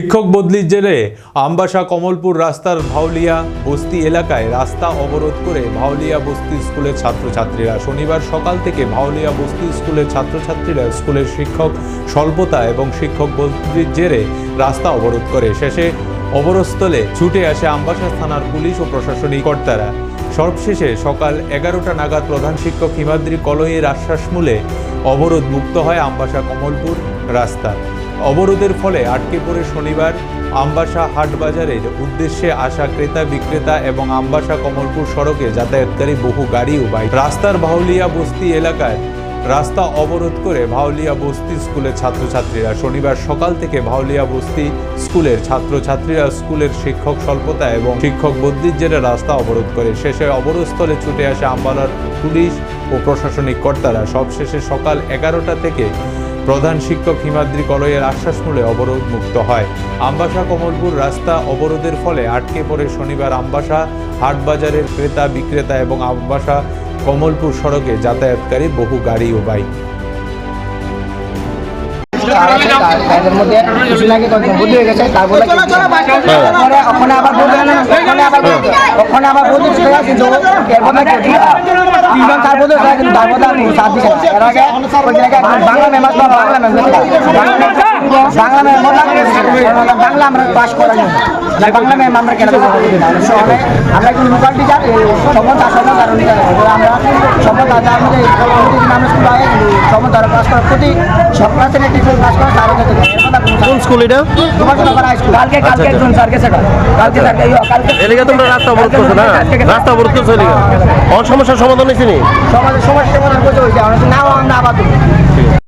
শিক্ষক বদলির জেরে আমবাসা কমলপুর রাস্তার ভাউলিয়া বস্তি এলাকায় রাস্তা অবরোধ করে ভাউলিয়া বস্তি স্কুলের ছাত্রছাত্রীরা। শনিবার সকাল থেকে ভাউলিয়া বস্তি স্কুলের ছাত্রছাত্রীরা স্কুলের শিক্ষক স্বল্পতা এবং শিক্ষক বদলির জেরে রাস্তা অবরোধ করে। শেষে অবরোধস্থলে ছুটে আসে আমবাসা থানার পুলিশ ও প্রশাসনিক কর্তারা। সর্বশেষে সকাল এগারোটা নাগাদ প্রধান শিক্ষক হিমাদ্রি কলইয়ের আশ্বাস মূলে অবরোধ মুক্ত হয় আমবাসা কমলপুর রাস্তা। অবরোধের ফলে আটকে পড়ে শনিবার আমবাসা হাটবাজারের উদ্দেশ্যে আসা ক্রেতা বিক্রেতা এবং আমবাসা কমলপুর সড়কে যাতায়াতকারী বহু গাড়ি ও বাইক। রাস্তার ভাউলিয়া বস্তি এলাকায় রাস্তা অবরোধ করে ভাউলিয়া বস্তি স্কুলের ছাত্রছাত্রীরা শনিবার সকাল থেকে ভাউলিয়া বস্তি স্কুলের ছাত্রছাত্রীরা স্কুলের শিক্ষক স্বল্পতা এবং শিক্ষক বদলির জেরে রাস্তা অবরোধ করে। শেষে অবরোধস্থলে ছুটে আসে আম্বালার পুলিশ ও প্রশাসনিক কর্তারা। সবশেষে সকাল এগারোটা থেকে প্রধান শিক্ষক হিমাদ্রি কলয়ের আশ্বাসমূলে অবরোধ মুক্ত হয় আমবাসা কমলপুর রাস্তা অবরোধের ফলে আটকে পড়ে শনিবার আমবাসা হাটবাজারের ক্রেতা বিক্রেতা এবং আমবাসা কমলপুর সড়কে যাতায়াতকারী বহু গাড়ি ও বাইক তাদের মধ্যে কিছুদিন আগে কয়েকজন বদলি হয়ে গেছে তারপরে ওখানে আবার বদলি ওখানে আবার ওখানে আবার বদলি ছিল কিন্তু এর কিন্তু আর কোনো সাথ। এর আগে ওইদিন আগে বাংলা মেম্বার ছিল, বাংলা মেম্বার বাংলা আমরা পাস করা যাবে বাংলা মেম আমরা কেন আমরা একজন লোকাল টিচার সময় তার সময় আমরা সময় তার মধ্যে আমরা স্কুল আগে তার ক্লাস প্রতি সব ক্লাসের টিচার ক্লাস করা তার মধ্যে থেকে এর কথা কোন স্কুল এটা? কালকে কালকে একজন স্যার গেছে কালকে স্যার কালকে এলাকা তোমরা রাস্তা অবরোধ করছ না? রাস্তা অবরোধ করছ এলাকা অন সমস্যার সমাধান হয়েছে নি? সমাজের সমস্যা সমাধান করতে হয়েছে আমরা না আমরা আবার দেবো।